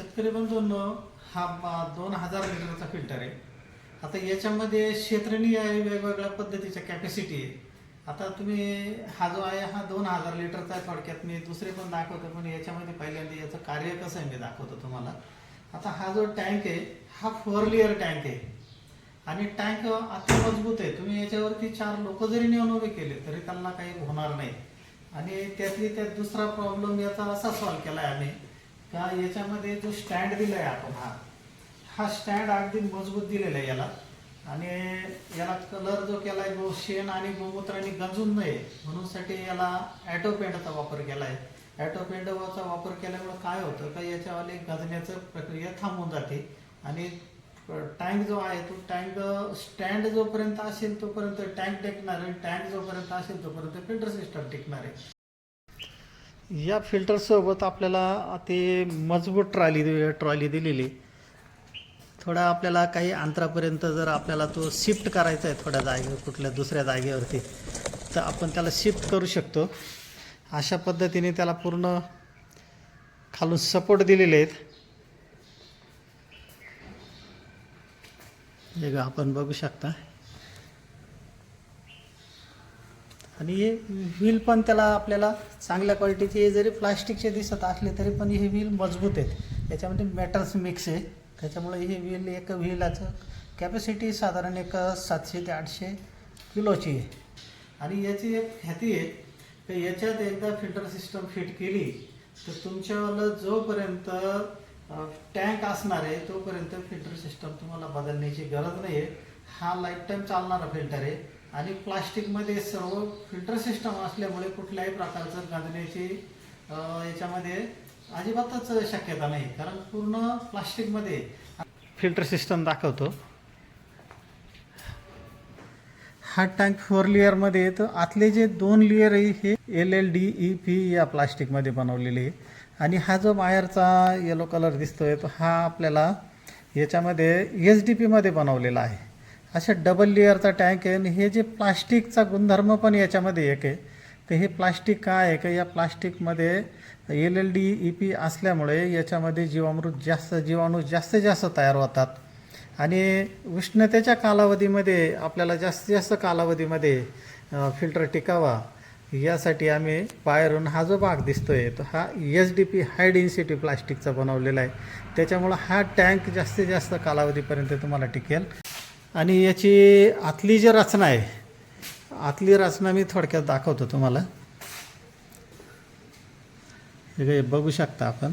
शेतकरी बंधूंनो हा दोन हजार लिटरचा फिल्टर आहे. आता याच्यामध्ये क्षेत्रणी आहे वेगवेगळ्या पद्धतीच्या कॅपॅसिटी आहे. आता तुम्ही हा जो आहे हा दोन हजार लिटरचा आहे थोडक्यात. मी दुसरे पण दाखवतो पण याच्यामध्ये पहिल्यांदा याचं कार्य कसं आहे मी दाखवतो तुम्हाला. आता हा जो टँक आहे हा फोर लेअर टँक आहे. आणि टँक अति मजबूत आहे. तुम्ही याच्यावरती चार लोक जरी नेऊन उभे केले तरी त्यांना काही होणार नाही. आणि त्यातली त्यात दुसरा प्रॉब्लेम याचा असा सॉल्व्ह केला आहे आम्ही का याच्यामध्ये जो स्टँड दिलाय आपण हा हा स्टँड अगदी मजबूत दिलेला आहे याला. आणि याला कलर जो केलाय गो शेण आणि गोमूत्राने गंजून नये म्हणून साठी याला ॲटो पेंटचा वापर केलाय. ॲटो पेंटचा वापर केल्यामुळे काय होतं का याच्यावाले गजण्याचं प्रक्रिया थांबून जाते. आणि टँक जो आहे तो टँक स्टँड जोपर्यंत असेल तोपर्यंत टँक टेकणार आहे टँक जोपर्यंत असेल तोपर्यंत फिल्टर सिस्टम टिकणार आहे. या फिल्टरसोबत आपल्याला ते मजबूत ट्रॉली ट्रॉली दिलेली. थोडा आपल्याला काही अंतरापर्यंत जर आपल्याला तो शिफ्ट करायचा आहे थोड्या जागे कुठल्या दुसऱ्या जागेवरती तर आपण त्याला शिफ्ट करू शकतो. अशा पद्धतीने त्याला पूर्ण खालून सपोर्ट दिलेले आहेत. हे आपण बघू शकता. आणि हे व्हील पण त्याला आपल्याला चांगल्या क्वालिटीचे जरी प्लास्टिकचे दिसत असले तरी पण हे व्हील मजबूत आहेत. याच्यामध्ये मेटल्स मिक्स आहे. त्याच्यामुळे हे व्हील एक व्हीलाचं कॅपॅसिटी साधारण एक सातशे ते आठशे किलोची आहे. आणि याची एक ख्याती आहे की याच्यात एकदा फिल्टर सिस्टम फिट केली तर तुमच्यावाला जोपर्यंत टँक असणार आहे तोपर्यंत फिल्टर सिस्टम तुम्हाला बदलण्याची गरज नाही आहे हा लाईफ टाईम चालणारा फिल्टर आहे. आणि प्लास्टिकमध्ये सर्व फिल्टर सिस्टम असल्यामुळे कुठल्याही प्रकारचं गाजण्याची अं, याच्यामध्ये अजिबातच शक्यता नाही. कारण पूर्ण प्लास्टिकमध्ये फिल्टर सिस्टम दाखवतो. हा टँक फोर लेअरमध्ये तर आतले जे दोन लेअर आहे हे L L D E P या प्लास्टिकमध्ये बनवलेले आहे. आणि हा जो बाहेरचा येलो कलर दिसतोय तो हा आपल्याला याच्यामध्ये एच डी पीमध्ये बनवलेला आहे. अशा डबल लेअरचा टँक आहे. आणि हे जे प्लास्टिकचा गुणधर्म पण याच्यामध्ये एक आहे. तर हे प्लास्टिक काय आहे? का या प्लास्टिकमध्ये L L D E P असल्यामुळे याच्यामध्ये जीवामृत जास्त जीवाणू जास्तीत जास्त तयार होतात. आणि उष्णतेच्या कालावधीमध्ये आपल्याला जास्तीत जास्त कालावधीमध्ये फिल्टर टिकावा. यासाठी आम्ही बाहेरून हा जो भाग दिसतोय तो हा H D P high density प्लास्टिकचा बनवलेला आहे. त्याच्यामुळं हा टँक जास्तीत जास्त कालावधीपर्यंत तुम्हाला टिकेल. आणि याची आतली जी रचना आहे आतली रचना मी थोडक्यात दाखवतो तुम्हाला. हे बघू शकता आपण.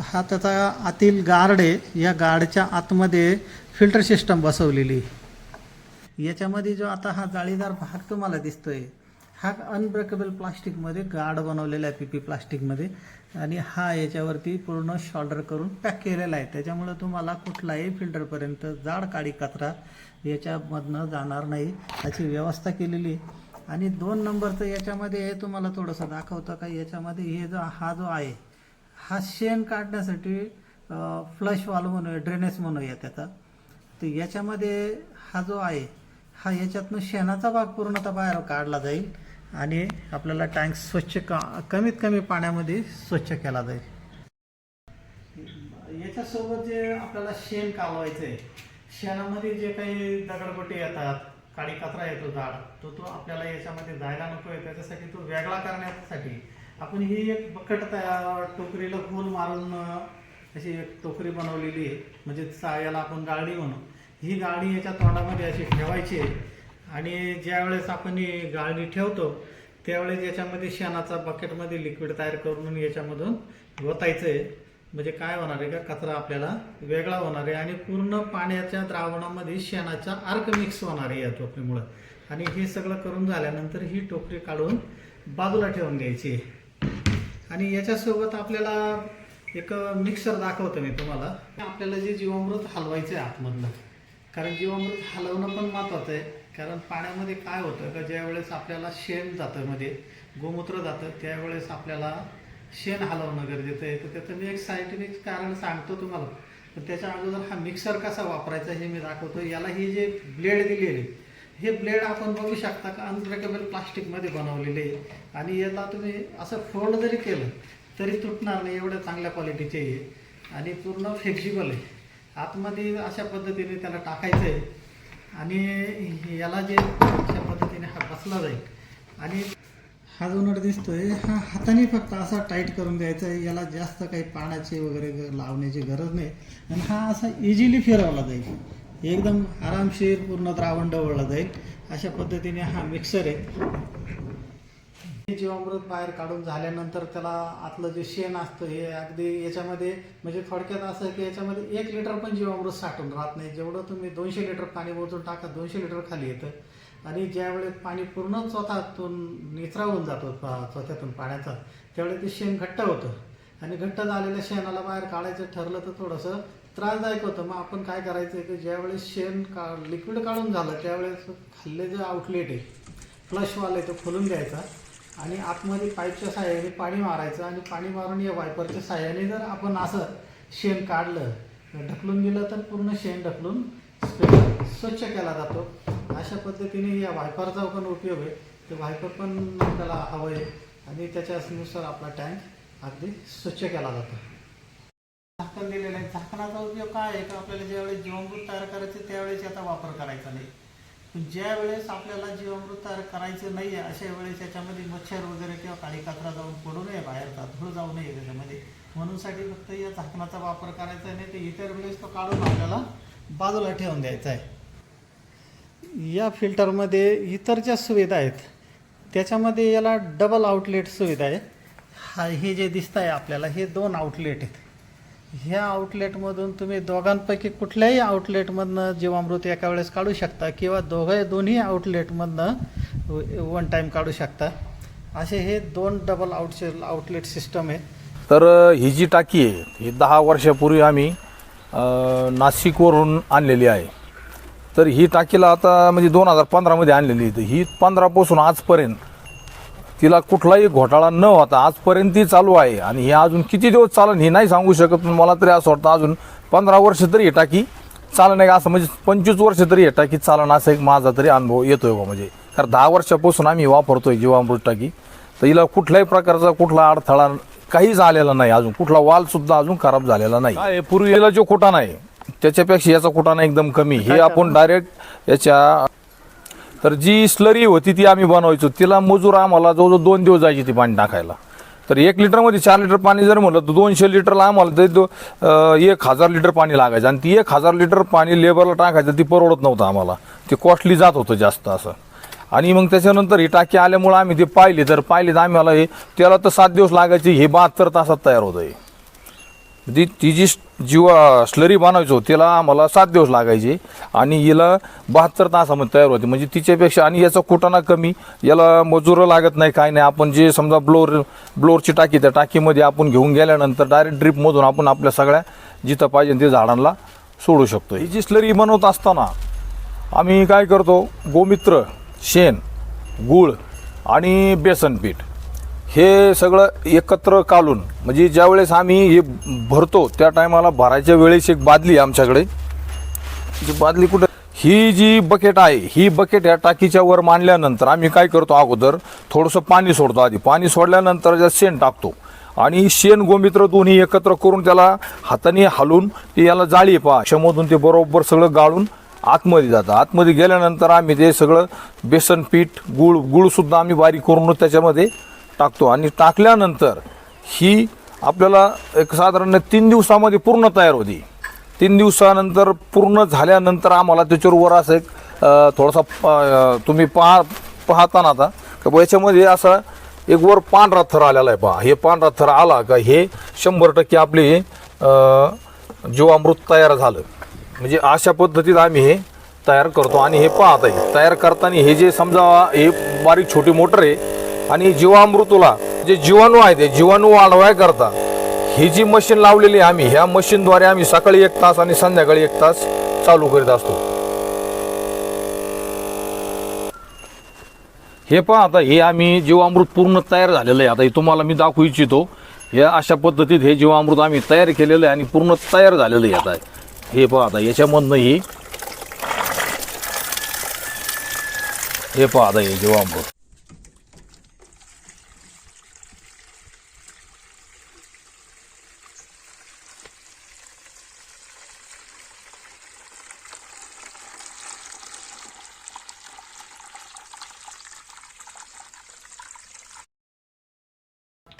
हा त्याचा आतील गार्ड आहे. या गार्डच्या आतमध्ये फिल्टर सिस्टम बसवलेली आहे. याच्यामध्ये जो आता हा जाळीदार भाग तुम्हाला दिसतोय हा अनब्रेकेबल प्लास्टिकमध्ये गार्ड बनवलेला आहे पी पी प्लास्टिकमध्ये आणि हा याच्यावरती पूर्ण शॉल्डर करून पॅक केलेला आहे. त्याच्यामुळं तुम्हाला कुठलाही फिल्टरपर्यंत जाड काळी कचरा याच्यामधनं जाणार नाही याची व्यवस्था केलेली आहे. आणि दोन नंबरचं याच्यामध्ये हे तुम्हाला थोडंसं दाखवतं का? याच्यामध्ये हे जो हा जो आहे हा शेण काढण्यासाठी फ्लश वाल म्हणूया ड्रेनेज म्हणूया त्याचा. तर याच्यामध्ये हा जो आहे हा याच्यातनं शेणाचा भाग पूर्णतः बाहेर काढला जाईल आणि आपल्याला टँक स्वच्छ का कमीत कमी पाण्यामध्ये स्वच्छ केला जाईल. याच्यासोबत जे आपल्याला शेण कालवायचं आहे शेणामध्ये जे काही दगडबट्टी येतात काळी कचरा येतो झाड तो तो आपल्याला याच्यामध्ये जायला नको आहे. त्याच्यासाठी तो वेगळा करण्यासाठी आपण ही एक बकट तयार टोकरीला खोल मारून अशी एक टोकरी बनवलेली आहे. म्हणजे याला आपण गाळणी म्हणू. ही गाडी याच्या तोंडामध्ये अशी ठेवायची आहे आणि ज्या वेळेस आपण ही गाडी ठेवतो त्यावेळेस याच्यामध्ये शेणाचा बकेटमध्ये लिक्विड तयार करून याच्यामधून ओतायचं आहे म्हणजे काय होणार आहे का? कचरा आपल्याला वेगळा होणार आहे आणि पूर्ण पाण्याच्या द्रावणामध्ये शेणाचा अर्क मिक्स होणार आहे या टोपलीमुळं आणि हे सगळं करून झाल्यानंतर ही टोकरी काढून बाजूला ठेवून द्यायची. आहे आणि याच्यासोबत आपल्याला एक मिक्सर दाखवतो मी तुम्हाला. आपल्याला जे जीवामृत हलवायचं आहे आतमधलं कारण जीवामृत हलवणं पण महत्त्वाचं आहे. कारण पाण्यामध्ये काय होतं का ज्यावेळेस आपल्याला शेण जातं मध्ये गोमूत्र जातं त्यावेळेस आपल्याला शेण हलवणं गरजेचं आहे. तर त्याचं मी एक सायंटिफिक कारण सांगतो तुम्हाला. पण त्याच्या अगोदर हा मिक्सर कसा वापरायचा हे मी दाखवतो. याला ही जे ब्लेड दिलेली हे ब्लेड आपण बघू शकता का अनब्रेकेबल प्लास्टिकमध्ये बनवलेले आहे. आणि याला तुम्ही असं फोल्ड जरी केलं तरी तुटणार नाही एवढं चांगल्या क्वालिटीचे आहे. आणि पूर्ण फ्लेक्झिबल आहे. आतमध्ये अशा पद्धतीने त्याला टाकायचं आहे आणि याला जे अशा पद्धतीने हा बसला जाईल. आणि हा जो नट दिसतोय हा हाताने फक्त असा टाईट करून द्यायचा आहे. याला जास्त काही पाण्याची वगैरे लावण्याची गरज नाही. आणि हा असा इझिली फिरवला जाईल. एकदम आरामशीर पूर्ण द्रावण डवळला जाईल. अशा पद्धतीने हा मिक्सर आहे. जीवामृत बाहेर काढून झाल्यानंतर त्याला आतलं जे शेण असतं हे अगदी याच्यामध्ये म्हणजे थोडक्यात असं की याच्यामध्ये एक लिटर पण जीवामृत साठून राहत नाही. जेवढं तुम्ही दोनशे लिटर पाणी मोजून टाका दोनशे लिटर खाली येतं. आणि ज्यावेळेस पाणी पूर्ण स्वतःतून निचरावून जातो स्वतःतून पाण्याचा त्यावेळेस ते शेण घट्ट होतं. आणि घट्ट झालेल्या शेणाला बाहेर काढायचं ठरलं तर थोडंसं त्रासदायक होतं. मग आपण काय करायचं की ज्यावेळेस शेण का लिक्विड काढून झालं त्यावेळेस खाल्ले जे आउटलेट आहे फ्लशवाला आहे तो खोलून द्यायचा आणि आतमध्ये पाईपच्या साह्याने पाणी मारायचं आणि पाणी मारून या वायपरच्या साह्याने जर आपण असं शेण काढलं ढकलून दिलं तर पूर्ण शेण ढकलून स्प्रे स्वच्छ केला जातो. अशा पद्धतीने या वायपरचा पण उपयोग आहे. ते वायपर पण त्याला हवं आहे आणि त्याच्यानुसार आपला टँक अगदी स्वच्छ केला जातो. झाकण दिलेलं आहे. झाकणाचा उपयोग काय आहे? का आपल्याला ज्यावेळेस जीवामृत तयार करायचे त्यावेळेस याचा वापर करायचा नाही. पण ज्या वेळेस आपल्याला जीवामृत तयार करायचं नाही आहे अशा वेळेस याच्यामध्ये मच्छर वगैरे किंवा काळी कचरा जाऊन पडू नये बाहेरचा धूळ जाऊ नये त्याच्यामध्ये म्हणूनसाठी फक्त या झाकणाचा वापर करायचा आहे नाही तर इतर वेळेस तो काढून आपल्याला बाजूला ठेवून द्यायचा आहे. या फिल्टरमध्ये इतर ज्या सुविधा आहेत त्याच्यामध्ये याला डबल आउटलेट सुविधा आहे. हा हे जे दिसत आहे आपल्याला हे दोन आउटलेट आहेत. ह्या आउटलेटमधून तुम्ही दोघांपैकी कुठल्याही आउटलेटमधनं जीवामृत एका वेळेस काढू शकता किंवा दोघे दोन्ही आउटलेटमधनं वन टाईम काढू शकता. असे हे दोन डबल आउटचे आउटलेट सिस्टम आहे तर ही जी टाकी आहे ही दहा वर्षापूर्वी आम्ही नाशिकवरून आणलेली आहे. तर ही टाकीला आता म्हणजे दोन हजार पंधरामध्ये आणलेली आहे. तर ही पंधरापासून आजपर्यंत तिला कुठलाही घोटाळा न होता आजपर्यंत ती चालू आहे. आणि ही अजून किती दिवस चालेल हे नाही सांगू शकत पण मला तरी असं वाटतं अजून पंधरा वर्ष तरी ही टाकी चालणं नाही असं म्हणजे पंचवीस वर्ष तरी ही टाकी चालणं असा एक माझा तरी अनुभव येतोय बा म्हणजे. कारण दहा वर्षापासून आम्ही वापरतोय जीवामृत टाकी. तर हिला कुठल्याही प्रकारचा कुठला अडथळा काहीच आलेला नाही अजून. कुठला वाल सुद्धा अजून खराब झालेला नाही. काय आहे, पूर्वी याला जो कुटाणा आहे त्याच्यापेक्षा याचा कुटाणा एकदम कमी. हे आपण डायरेक्ट याच्या तर जी स्लरी होती ती आम्ही बनवायचो. तिला मजूर आम्हाला जवळजवळ दोन दिवस जायची ती पाणी टाकायला. तर एक लिटरमध्ये चार लिटर पाणी जर म्हटलं तर दोनशे लिटरला आम्हाला ते दो- एक हजार लिटर पाणी लागायचं. आणि ती एक हजार लिटर पाणी लेबरला टाकायचं ती परवडत नव्हतं आम्हाला. ते कॉस्टली जात होतं जास्त असं. आणि मग त्याच्यानंतर ही टाकी आल्यामुळं आम्ही ते पाहिले. तर पाहिले तर आम्हाला हे त्याला तर सात दिवस लागायचे हे बहात्तर तासात तयार होतं हे. ती ती जी जीवा स्लरी बनवायचो त्याला आम्हाला सात दिवस लागायचे. आणि हिला बहात्तर तासामध्ये तयार होते. म्हणजे तिच्यापेक्षा आणि याचा कुटाणा कमी याला मजूर लागत नाही काय नाही. आपण जे समजा ब्लोअर ब्लोअरची टाकी त्या टाकीमध्ये आपण घेऊन गेल्यानंतर डायरेक्ट ड्रीपमधून आपण आपल्या सगळ्या जिथं पाहिजे ते झाडांना सोडू शकतो ही जी स्लरी बनवत असताना आम्ही काय करतो गोमित्र शेण गूळ आणि बेसन पीठ हे सगळं एकत्र कालून म्हणजे ज्यावेळेस आम्ही हे भरतो त्या टायमाला भरायच्या वेळेस एक बादली आहे आमच्याकडे. जी बादली कुठं? ही जी बकेट आहे ही बकेट या टाकीच्या वर मांडल्यानंतर आम्ही काय करतो अगोदर थोडंसं पाणी सोडतो आधी. पाणी सोडल्यानंतर त्यात शेण टाकतो. आणि शेण गोमित्र दोन्ही एकत्र करून त्याला हाताने हालून ते याला जाळी पहा. अशामधून ते बरोबर सगळं गाळून आतमध्ये जातं. आतमध्ये गेल्यानंतर आम्ही ते सगळं बेसन पीठ गुळ गुळसुद्धा आम्ही बारीक करून त्याच्यामध्ये टाकतो. आणि टाकल्यानंतर ही आपल्याला एक साधारण तीन दिवसामध्ये पूर्ण तयार होती. तीन दिवसानंतर पूर्ण झाल्यानंतर आम्हाला त्याच्यावर वर असं एक थोडासा तुम्ही पहा पाहताना आता. का याच्यामध्ये असा एक वर पांढरा थर आलेला आहे पहा. हे पांढरा थर आला का हे शंभर टक्के आपले जीवामृत तयार झालं. म्हणजे अशा पद्धतीत आम्ही हे तयार करतो. आणि हे पाहत आहे तयार करताना हे जे समजा हे बारीक छोटी मोटर आहे आणि जीवामृतूला जे जीवाणू आहे ते जीवाणू वाढवाय करता. ही जी मशीन लावलेली आहे आम्ही ह्या मशीनद्वारे आम्ही सकाळी एक तास आणि संध्याकाळी एक तास चालू करीत असतो. हे पहा आता हे आम्ही जीवामृत पूर्ण तयार झालेलं आहे. आता हे तुम्हाला मी दाखवू इच्छितो हे अशा पद्धतीत हे जीवामृत आम्ही तयार केलेलं आहे आणि पूर्ण तयार झालेलं आहे आता. हे पहा आता याच्यामधनं ही हे पहा आता हे जीवामृत.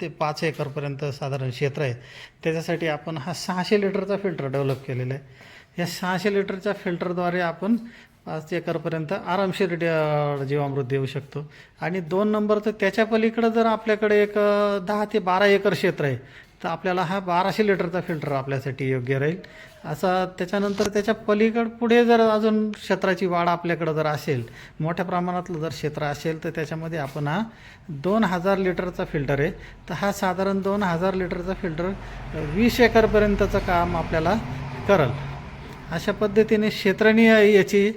ते पाच एकरपर्यंत साधारण क्षेत्र आहे त्याच्यासाठी आपण हा सहाशे लिटरचा फिल्टर डेव्हलप केलेला आहे. या सहाशे लिटरच्या फिल्टरद्वारे आपण पाच एकरपर्यंत आरामशीर जीवामृत देऊ शकतो. आणि दोन नंबर तर त्याच्या पलीकडं जर आपल्याकडे एक दहा ते बारा एकर क्षेत्र आहे तर आपल्याला हा बाराशे लिटरचा फिल्टर आपल्यासाठी योग्य राहील. असा त्याच्यानंतर त्याच्या पलीकड पुढे जर अजून क्षेत्राची वाढ आपल्याकडं जर असेल मोठ्या प्रमाणातलं जर क्षेत्र असेल तर त्याच्यामध्ये आपण हा दोन हजार लिटरचा फिल्टर आहे. तर हा साधारण दोन हजार लिटरचा फिल्टर वीस एकरपर्यंतचं काम आपल्याला करल. अशा पद्धतीने क्षेत्रनीय याची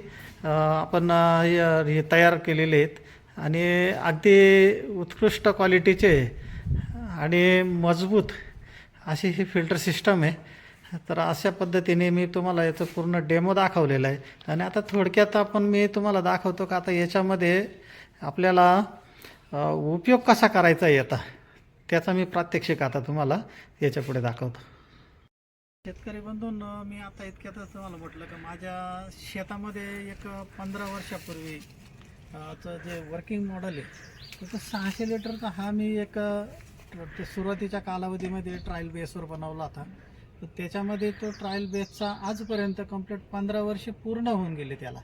आपण हे तयार केलेले आहेत. आणि अगदी उत्कृष्ट क्वालिटीचे आणि मजबूत अशी ही फिल्टर सिस्टम आहे. तर अशा पद्धतीने मी तुम्हाला याचं पूर्ण डेमो दाखवलेला आहे. आणि आता थोडक्यात आपण मी तुम्हाला दाखवतो का? आता याच्यामध्ये आपल्याला उपयोग कसा करायचा येता त्याचा मी प्रात्यक्षिक आता तुम्हाला याच्यापुढे दाखवतो. शेतकरी बंधून मी आता इतक्यातच तुम्हाला म्हटलं का माझ्या शेतामध्ये एक पंधरा वर्षापूर्वी चं जे वर्किंग मॉडेल आहे त्याचं सहाशे लिटरचा हा मी एक ते सुरुवातीच्या कालावधीमध्ये ट्रायल बेसवर बनवला होता. तर त्याच्यामध्ये तो ट्रायल बेसचा आजपर्यंत कंप्लीट पंधरा वर्षे पूर्ण होऊन गेले त्याला.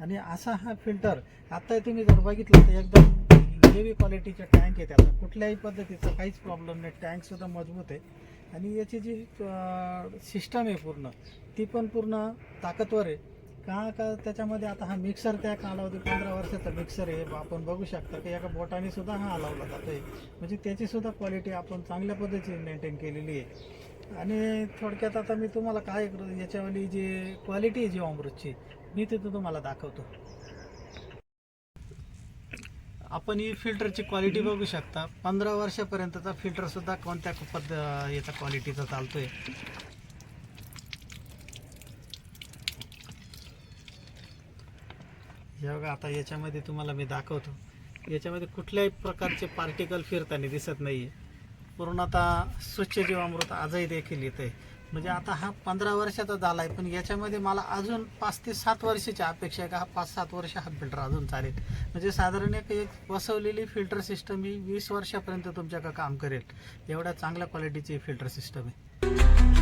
आणि असा हा फिल्टर आता तुम्ही जर बघितलं तर एकदम हेवी क्वालिटीचे टँक आहे त्याला. कुठल्याही पद्धतीचा काहीच प्रॉब्लेम नाही. टँकसुद्धा मजबूत आहे. आणि याची जी सिस्टम आहे पूर्ण ती पण पूर्ण ताकदवर आहे. का का त्याच्यामध्ये आता हा मिक्सर त्या कालावधी पंधरा वर्षाचा मिक्सर आहे. आपण बघू शकता की एका बोटाने सुद्धा हा हलवला जातोय. म्हणजे त्याची सुद्धा क्वालिटी आपण चांगल्या पद्धतीने मेंटेन केलेली आहे. आणि थोडक्यात आता मी तुम्हाला काय याच्यावाली जी क्वालिटी आहे जी अमृतची मी तिथं तुम्हाला दाखवतो. आपण ही फिल्टरची क्वालिटी बघू शकता. पंधरा वर्षापर्यंतचा फिल्टरसुद्धा कोणत्या पद्ध याचा क्वालिटीचा चालतोय. हे बघा आता याच्यामध्ये तुम्हाला मी दाखवतो. याच्यामध्ये कुठल्याही प्रकारचे पार्टिकल फिरताना दिसत नाहीये. पूर्ण आता स्वच्छ जीवामृत आजही देखील येत आहे. म्हणजे आता हा पंधरा वर्षाचा झाला आहे पण याच्यामध्ये मला अजून पाच ते सात वर्षाची अपेक्षा आहे का? हा पाच सात वर्ष हा फिल्टर अजून चालेल. म्हणजे साधारण एक एक बसवलेली फिल्टर सिस्टम ही वीस वर्षापर्यंत तुमच्याकडे काम करेल. एवढ्या चांगल्या क्वालिटीची फिल्टर सिस्टम आहे.